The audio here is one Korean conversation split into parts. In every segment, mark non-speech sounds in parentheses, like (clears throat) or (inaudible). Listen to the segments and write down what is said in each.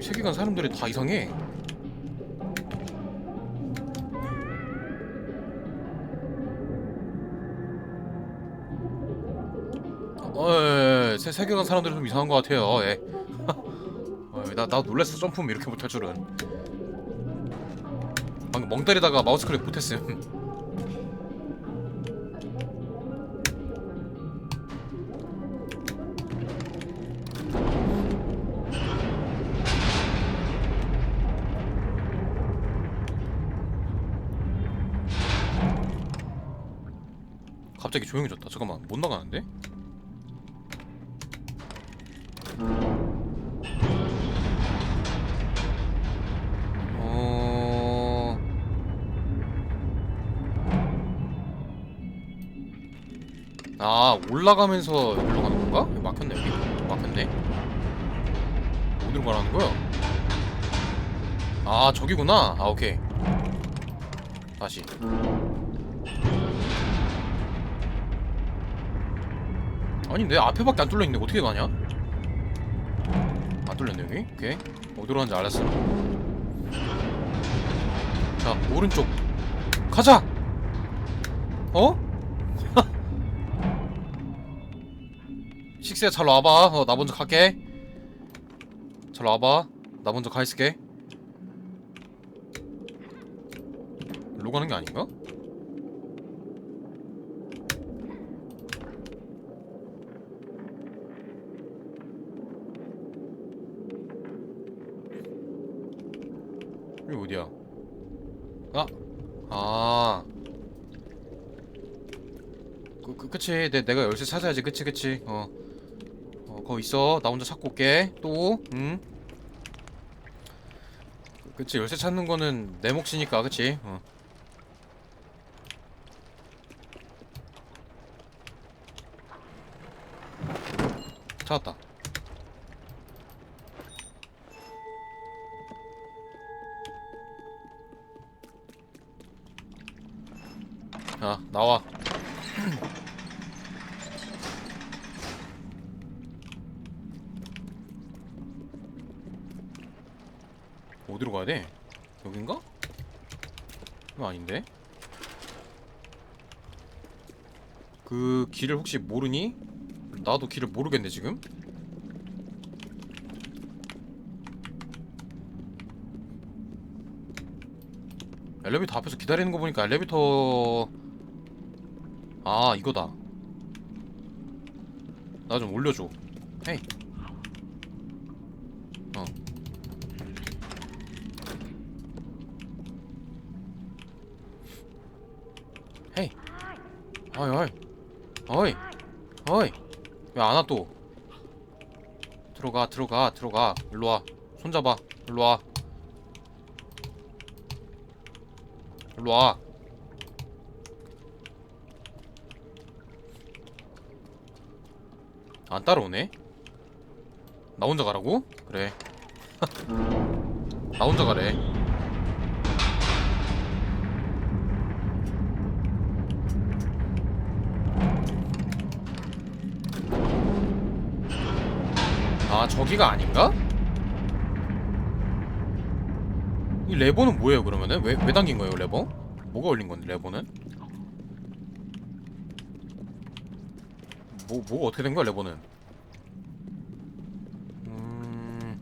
세계관 사람들이 다 이상해. 어, 예, 예, 세, 세계관 사람들이 좀 이상한 것 같아요. 예. (laughs) 어, 나, 나 놀랬어. 점프면 이렇게 못할 줄은. 방금 멍 때리다가 마우스 클릭 못했음. 갑자기 조용해졌다. 잠깐만, 못 나가는데? 어... 아 올라가면서 여기로 가는 건가? 여기 막혔네 여기 막혔네 어디로 가라는 거야? 아 저기구나 아 오케이 다시 아니 내 앞에밖에 안 뚫려있는데 어떻게 가냐? 안 뚫렸네 여기? 오케이. 어디로 가는지 알았어. 자 오른쪽. 가자! 어? (laughs) 식스야 잘 와봐. 어, 나 먼저 갈게. 잘 와봐. 나 먼저 가 있을게. 일로 가는 게 아닌가? 여기 어디야? 아, 아, 그, 그 그치. 내 내가 열쇠 찾아야지. 그치, 그치. 어, 어, 거기 있어. 나 혼자 찾고 올게. 또, 응? 그- 그치. 열쇠 찾는 거는 내 몫이니까, 그치. 어. 찾았다. 자, 나와. 어디로 가야 돼? 여긴가? 이거 아닌데? 그 길을 혹시 모르니? 나도 길을 모르겠네 지금. 엘리베이터 앞에서 기다리는 거 보니까 엘리베이터 아 이거다. 나 좀 올려줘. 헤이. 어. 헤이. 어이 어이. 어이. 어이. 왜 안 와 또? 들어가 들어가 들어가. 일로와. 손잡아. 일로와. 일로와 안 따라오네 나 혼자 가라고? 그래 (laughs) 나 혼자 가래 아 저기가 아닌가? 이 레버는 뭐예요 그러면은? 왜, 왜 당긴 거예요 레버? 뭐가 올린 건데 레버는? 뭐, 뭐가 어떻게 된 거야 레버는? 음...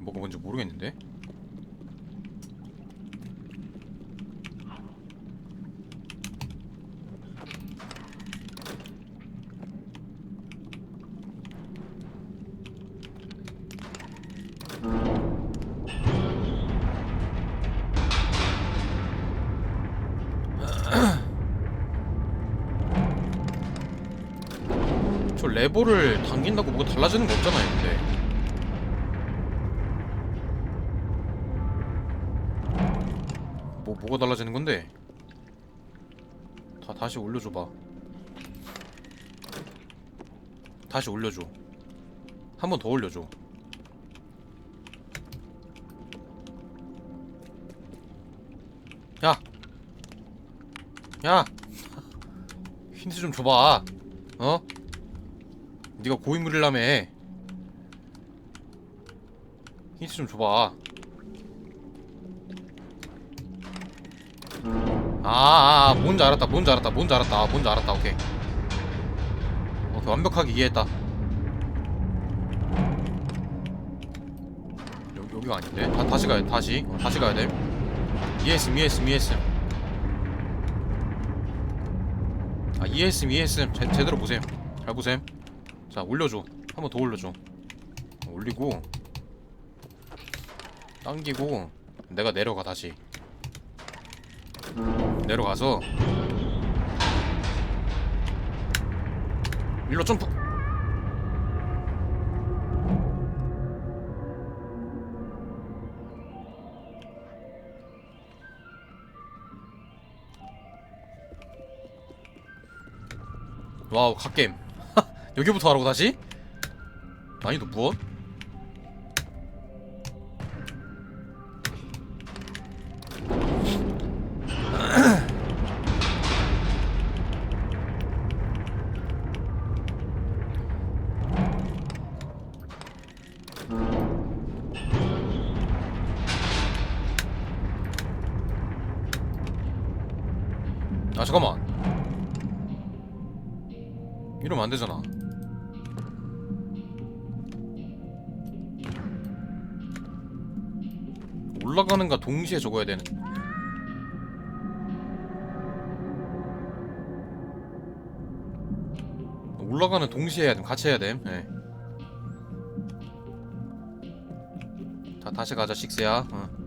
뭐가 뭔지 모르겠는데? 저 레버를 당긴다고 뭐가 달라지는 거 없잖아요 근데 뭐 뭐가 달라지는 건데 다 다시 올려줘봐 다시 올려줘 한 번 더 올려줘 야! 야! (laughs) 힌트 좀 줘봐 어? 네가 고인물이라며. 힌트 좀 줘봐. 아, 아, 아 뭔지 알았다 뭔지 알았다 뭔지 알았다. 아, 뭔지 알았다. 오케이. 오케이 완벽하게 이해했다. 여기, 여기가 아닌데? 다, 다시 가야 돼 다시. 어, 다시 가야 돼. 이해했음 이해했음 이해했음. 아 이해했음 이해했음. 제, 제대로 보셈. 잘 보셈 자 올려줘. 한 번 더 올려줘. 올리고 당기고 내가 내려가 다시. 내려가서 일로 점프. 와우 갓겜 여기부터 하라고 다시? 난이도 무엇? (clears throat) 아 잠깐만 이러면 안 되잖아 올라가는가 동시에 적어야 되는 올라가는 동시에 해야 돼 같이 해야 돼 예. 다 다시 가자 식스야 어.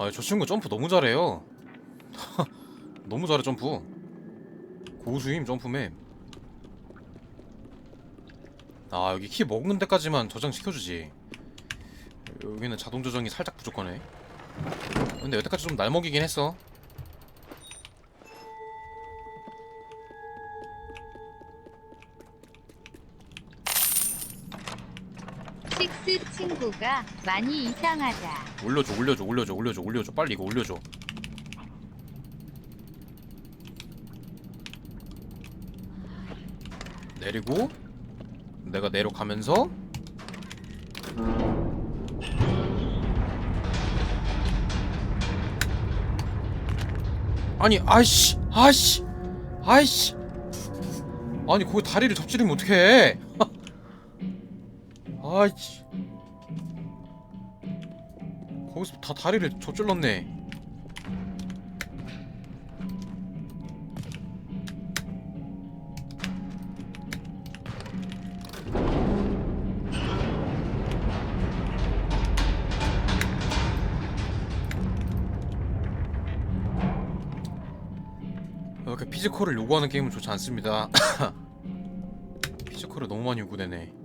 아 저 친구 점프 너무 잘해요. (laughs) 너무 잘해 점프. 고수임 점프맵 아 여기 키 먹는 데까지만 저장 시켜주지. 여기는 자동 조정이 살짝 부족하네. 근데 여태까지 좀 날먹이긴 했어 식스 친구가 많이 이상하다. 올려줘 올려줘 올려줘 올려줘 올려줘. 빨리 이거 올려줘. 내리고 내가 내려가면서. 아니 아이씨 아이씨 아이씨. 아니 거기 다리를 접지르면 어떡해? (laughs) 아이씨 거기서 다 다리를 저질렀네. 이렇게 피지컬을 요구하는 게임은 좋지 않습니다. (laughs) 피지컬을 너무 많이 요구되네.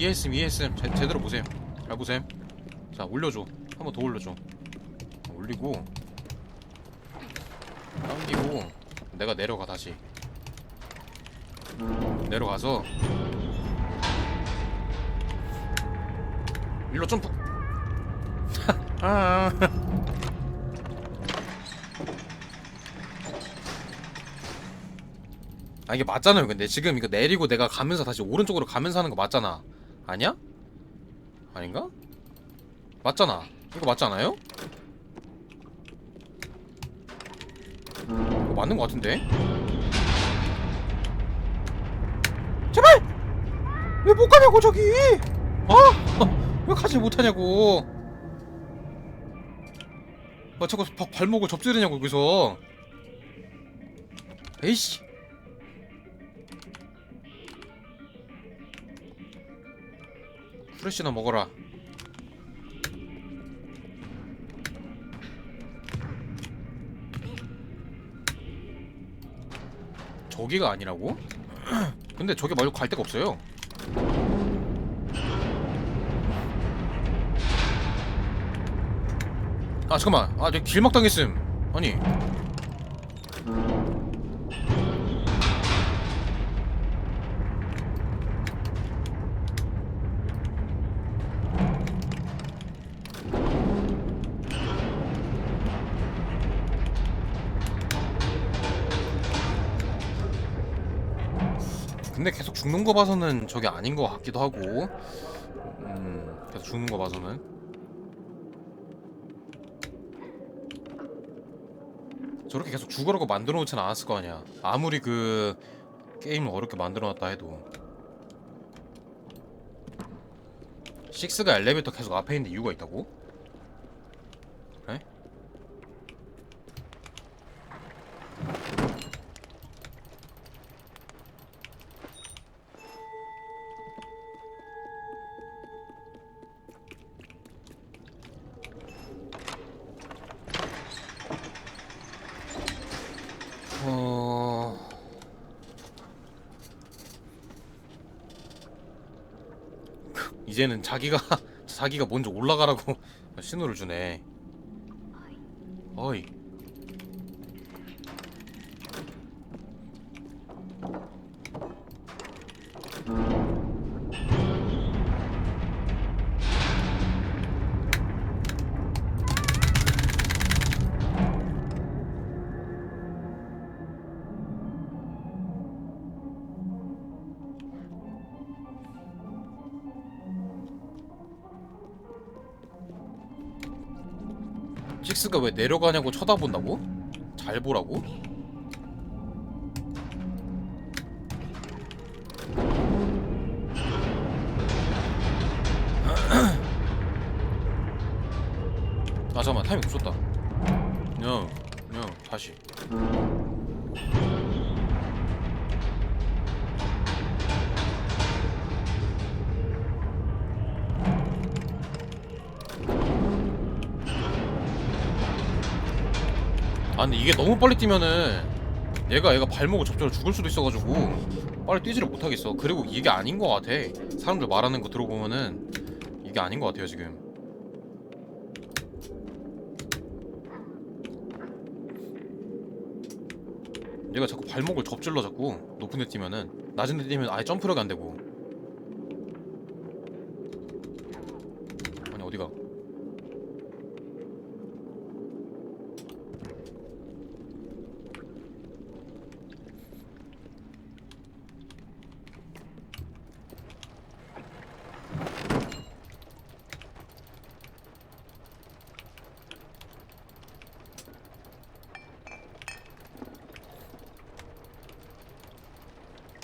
아 이해했음 이해했음 제, 제대로 보셈. 잘 보셈. 자 올려줘. 한 번 더 올려줘. 올리고 당기고 내가 내려가 다시. 내려가서. 일로 점프. (laughs) 아. 아 이게 맞잖아요 근데. 지금 이거 내리고 내가 가면서 다시 오른쪽으로 가면서 하는 거 맞잖아 아니야? 아닌가? 맞잖아 이거 맞잖아요? 이거 맞는 거 같은데? 제발! 왜 못 가냐고 저기! 어? 왜 가지 못하냐고 아 자꾸 바- 발목을 접지르냐고 여기서 에이씨 프레시나 먹어라. 저기가 아니라고? (clears throat) 근데 저기 말고 갈 데가 없어요. 아 잠깐만. 아내길막 당했음. 아니. 근데 계속 죽는 거 봐서는 저게 아닌 것 같기도 하고. 음 계속 죽는 거 봐서는. 저렇게 계속 죽으라고 만들어 놓진 않았을 거 아니야. 아무리 그 게임을 어렵게 만들어 놨다 해도. 식스가 엘리베이터 계속 앞에 있는데 이유가 있다고? 이제는 자기가 (laughs) 자기가 먼저 올라가라고 (laughs) 신호를 주네. 어이. 식스가 왜 내려가냐고 쳐다본다고? 잘 보라고? (clears throat) 아 잠깐만 타이밍 없었다 야, 야 다시 아 근데 이게 너무 빨리 뛰면은 얘가 얘가 발목을 접촉을 죽을 수도 있어가지고 빨리 뛰지를 못하겠어. 그리고 이게 아닌 것 같아. 사람들 말하는 거 들어보면은 이게 아닌 것 같아요 지금. 얘가 자꾸 발목을 접질러 자꾸 높은 데 뛰면은 낮은 데 뛰면 아예 점프력이 안 되고 아니 어디가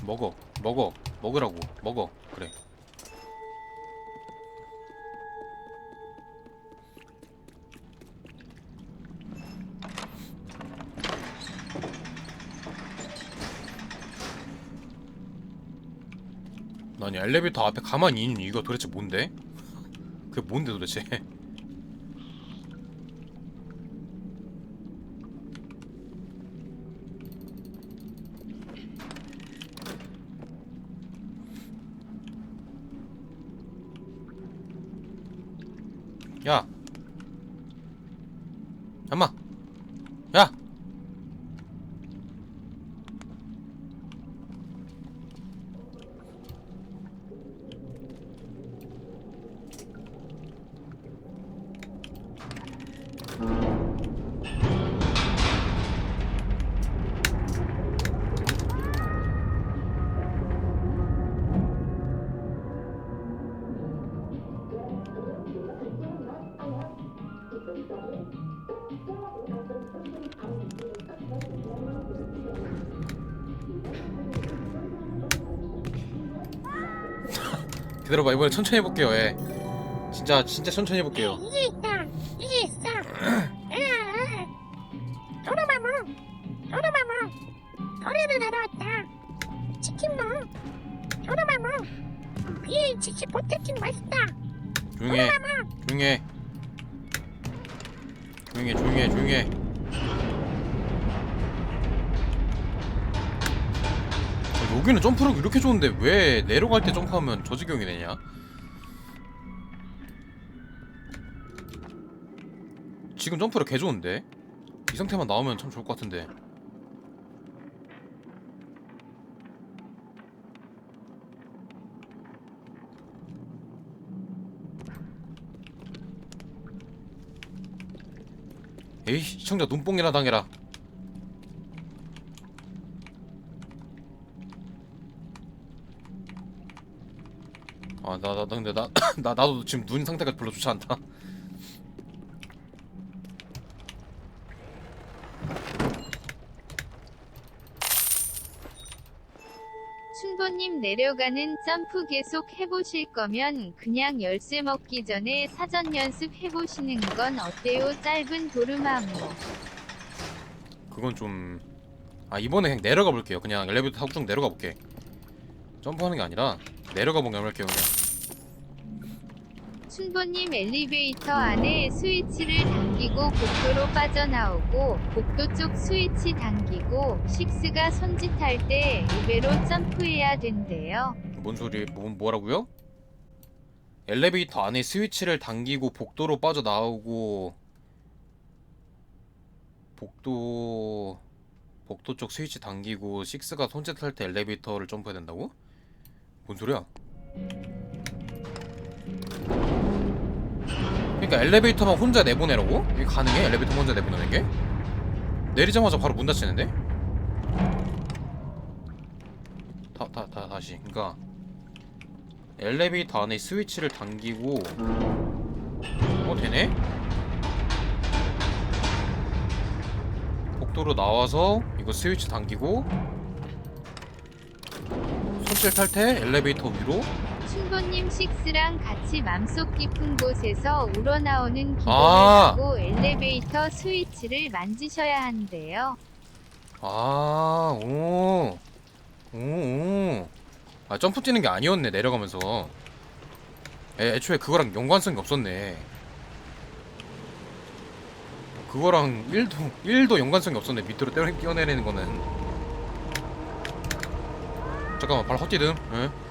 먹어 먹어 먹으라고 먹어. 그래. 아니 엘리베이터 앞에 가만히 있는 이유가 도대체 뭔데? (laughs) 그게 뭔데 도대체 (laughs) 야. 엄마 야 기다려봐. 이번에 천천히 해볼게요. 예. 진짜 진짜 천천히 해볼게요. 이게 있다 이게 있어 도로마모 도로마모 거리를 내려왔다 치킨모 도로마모 비에 치킨 포테킨 맛있다 조용히 해. 조용히 해. 조용히 해. 조용히 해. 조용히 해 여기는 점프력 이렇게 좋은데 왜 내려갈 때 점프하면 저 지경이 되냐? 지금 점프력 개 좋은데? 이 상태만 나오면 참 좋을 것 같은데 에이 시청자 눈뽕이나 당해라 아나나 근데 나, (coughs) 나 나도 지금 눈 상태가 별로 좋지 않다 춘보님 내려가는 점프 계속 해보실 거면 그냥 열쇠 먹기 전에 사전 연습 해보시는 건 어때요? 짧은 도르마무. 그건 좀... 아 이번에 그냥 내려가 볼게요 그냥 엘리베이터 타고 쭉 내려가 볼게 점프하는 게 아니라 내려가 보게 할게요 그냥 춘보님 엘리베이터 안에 스위치를 당기고 복도로 빠져나오고 복도 쪽 스위치 당기고 식스가 손짓할 때 이배로 점프해야 된대요. 뭔 소리 뭐, 뭐라고요? 엘리베이터 안에 스위치를 당기고 복도로 빠져나오고 복도 복도 쪽 스위치 당기고 식스가 손짓할 때 엘리베이터를 점프해야 된다고? 뭔 소리야? 그러니까 엘리베이터만 혼자 내보내라고? 이게 가능해? 엘리베이터 혼자 내보내는 게? 내리자마자 바로 문 닫히는데? 다, 다, 다, 다시. 그니까, 엘리베이터 안에 스위치를 당기고, 어, 되네? 복도로 나와서, 이거 스위치 당기고, 손질 탈퇴, 엘리베이터 위로, 춘보님 식스랑 같이 맘속 깊은 곳에서 우러나오는 기분을 아. 하고 엘리베이터 스위치를 만지셔야 한대요. 아, 오. 오, 오. 아, 점프 뛰는 게 아니었네, 내려가면서. 애, 애초에 그거랑 연관성이 없었네. 그거랑 1도, 1도 연관성이 없었네, 밑으로 떼어, 뛰어내리는 거는. 잠깐만, 발 헛디듬. 응?